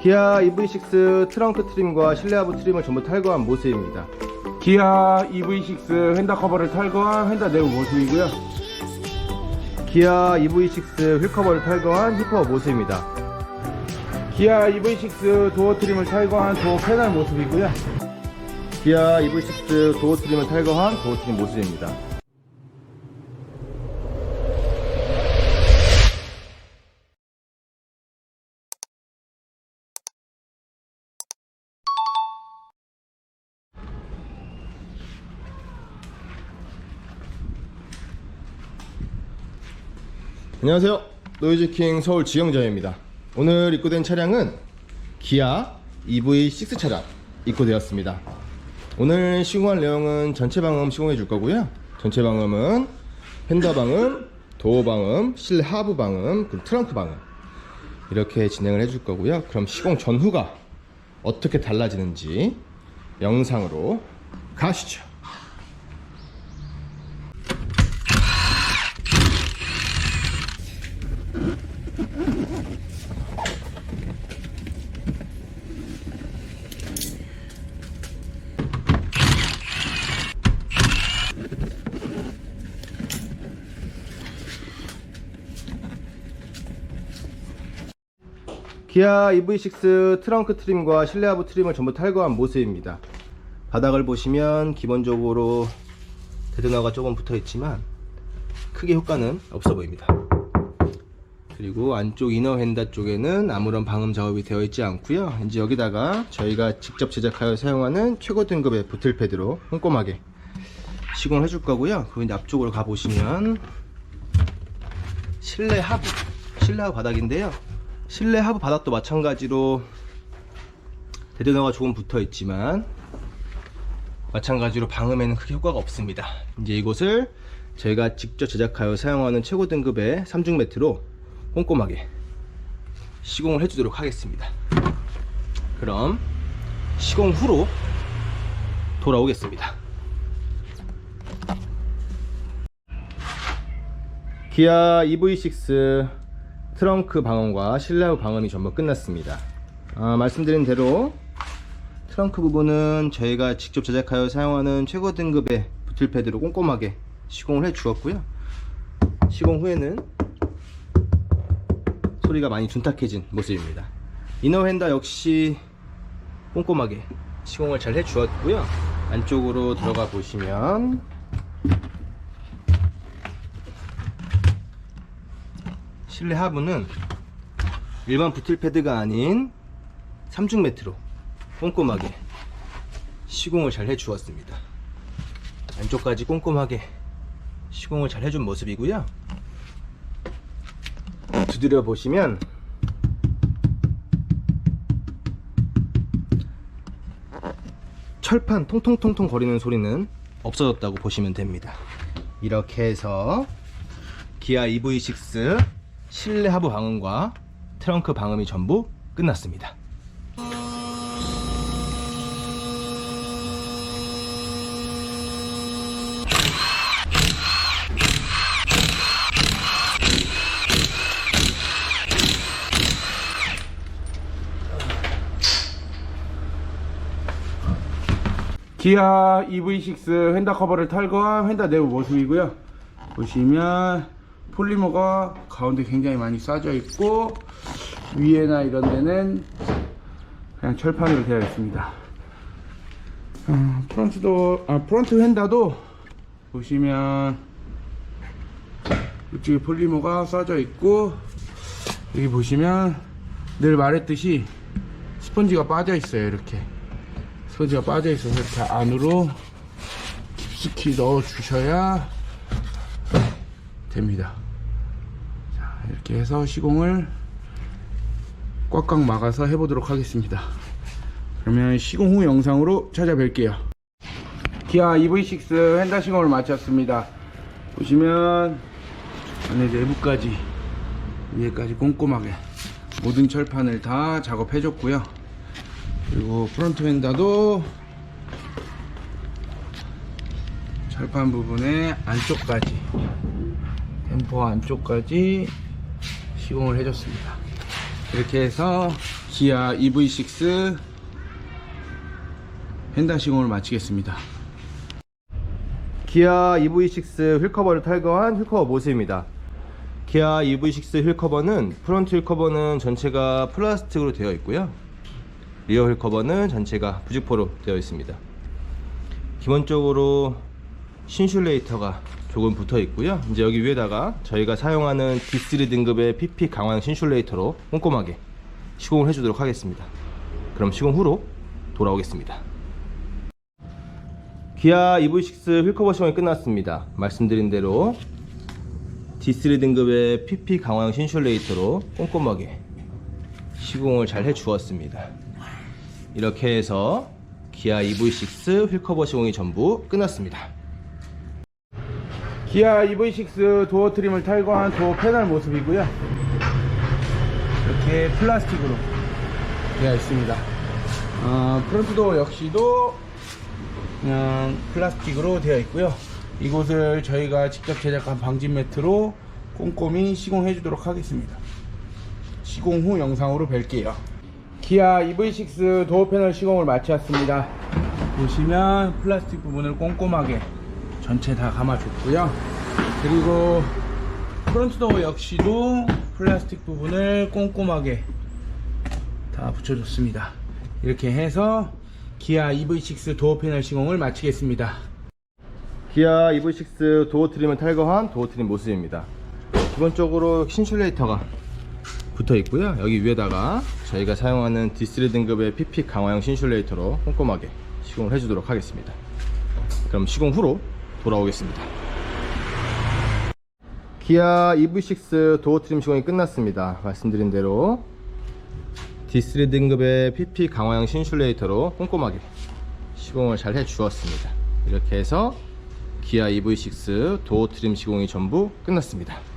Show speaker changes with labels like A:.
A: 기아 EV6 트렁크 트림과 실내 하부 트림을 전부 탈거한 모습입니다.
B: 기아 EV6 휀다 커버를 탈거한 휀다 내부 모습이고요.
A: 기아 EV6 휠 커버를 탈거한 힙커버 모습입니다.
B: 기아 EV6 도어 트림을 탈거한 도어 패널 모습이고요.
A: 기아 EV6 도어 트림을 탈거한 도어 트림 모습입니다. 안녕하세요. 노이즈킹 서울 지영자입니다. 오늘 입고된 차량은 기아 EV6 차량 입고되었습니다. 오늘 시공할 내용은 전체 방음 시공해 줄 거고요. 전체 방음은 펜더 방음, 도어 방음, 실내 하부 방음, 그리고 트렁크 방음 이렇게 진행을 해 줄 거고요. 그럼 시공 전후가 어떻게 달라지는지 영상으로 가시죠. 기아 EV6 트렁크 트림과 실내 하부 트림을 전부 탈거한 모습입니다. 바닥을 보시면 기본적으로 데드너가 조금 붙어 있지만 크게 효과는 없어 보입니다. 그리고 안쪽 이너 핸다 쪽에는 아무런 방음 작업이 되어 있지 않고요. 이제 여기다가 저희가 직접 제작하여 사용하는 최고 등급의 보틀 패드로 꼼꼼하게 시공을 해줄 거고요. 그리고 이제 앞쪽으로 가 보시면 실내 하부, 실내 하부 바닥인데요. 실내 하부 바닥도 마찬가지로 데드너가 조금 붙어 있지만 마찬가지로 방음에는 크게 효과가 없습니다. 이제 이곳을 저희가 직접 제작하여 사용하는 최고 등급의 3중 매트로 꼼꼼하게 시공을 해주도록 하겠습니다. 그럼 시공 후로 돌아오겠습니다. 기아 EV6 트렁크 방음과 실내 방음이 전부 끝났습니다. 아, 말씀드린 대로 트렁크 부분은 저희가 직접 제작하여 사용하는 최고 등급의 부틀패드로 꼼꼼하게 시공을 해 주었고요. 시공 후에는 소리가 많이 둔탁해진 모습입니다. 이너 핸다 역시 꼼꼼하게 시공을 잘 해 주었고요. 안쪽으로 들어가 보시면 실내 하부는 일반 부틀패드가 아닌 3중 매트로 꼼꼼하게 시공을 잘 해주었습니다. 안쪽까지 꼼꼼하게 시공을 잘 해준 모습이고요. 두드려 보시면 철판 통통통통 거리는 소리는 없어졌다고 보시면 됩니다. 이렇게 해서 기아 EV6 실내 하부 방음과 트렁크 방음이 전부 끝났습니다.
B: 기아 EV6 휀다 커버를 탈거한 휀다 내부 모습이고요. 보시면 폴리머가 가운데 굉장히 많이 싸져 있고 위에나 이런 데는 그냥 철판으로 되어 있습니다. 어, 프론트도 아 프론트 휀다도 보시면 이쪽에 폴리머가 싸져 있고 여기 보시면 늘 말했듯이 스펀지가 빠져 있어요 이렇게 스펀지가 빠져 있어서 이렇게 안으로 깊숙이 넣어 주셔야 됩니다. 자 이렇게 해서 시공을 꽉꽉 막아서 해보도록 하겠습니다. 그러면 시공 후 영상으로 찾아뵐게요. 기아 EV6 핸다 시공을 마쳤습니다. 보시면 안에 내부까지 위에까지 꼼꼼하게 모든 철판을 다 작업해 줬고요. 그리고 프론트 휀다도 철판 부분의 안쪽까지 템포 안쪽까지 시공을 해줬습니다 이렇게 해서 기아 EV6 펜단 시공을 마치겠습니다.
A: 기아 EV6 휠커버를 탈거한 휠커버 모습입니다. 기아 EV6 휠커버는 프론트 휠커버는 전체가 플라스틱으로 되어 있고요. 리어 휠커버는 전체가 부직포로 되어 있습니다. 기본적으로 신슐레이터가 조금 붙어 있고요. 이제 여기 위에다가 저희가 사용하는 D3 등급의 PP 강황 신슐레이터로 꼼꼼하게 시공을 해주도록 하겠습니다. 그럼 시공 후로 돌아오겠습니다. 기아 EV6 휠커버 시공이 끝났습니다. 말씀드린 대로 D3 등급의 PP 강황 신슐레이터로 꼼꼼하게 시공을 잘 해주었습니다. 이렇게 해서 기아 EV6 휠커버 시공이 전부 끝났습니다.
B: 기아 EV6 도어 트림을 탈거한 도어 패널 모습이고요. 이렇게 플라스틱으로 되어 있습니다. 어, 프론트 도어 역시도 그냥 플라스틱으로 되어 있고요. 이곳을 저희가 직접 제작한 방진 매트로 꼼꼼히 시공해 주도록 하겠습니다. 시공 후 영상으로 뵐게요. 기아 EV6 도어 패널 시공을 마쳤습니다. 보시면 플라스틱 부분을 꼼꼼하게 전체 다 감아줬고요. 그리고 프론트 도어 역시도 플라스틱 부분을 꼼꼼하게 다 붙여줬습니다. 이렇게 해서 기아 EV6 도어 패널 시공을 마치겠습니다.
A: 기아 EV6 도어 트림을 탈거한 도어 트림 모습입니다. 기본적으로 신슐레이터가 붙어 있고요. 여기 위에다가 저희가 사용하는 D3 등급의 PP 강화형 신슐레이터로 꼼꼼하게 시공을 해주도록 하겠습니다. 그럼 시공 후로 돌아오겠습니다. 기아 EV6 도어 트림 시공이 끝났습니다. 말씀드린 대로 D3 등급의 PP 강화형 신슐레이터로 꼼꼼하게 시공을 잘 해주었습니다. 이렇게 해서 기아 EV6 도어 트림 시공이 전부 끝났습니다.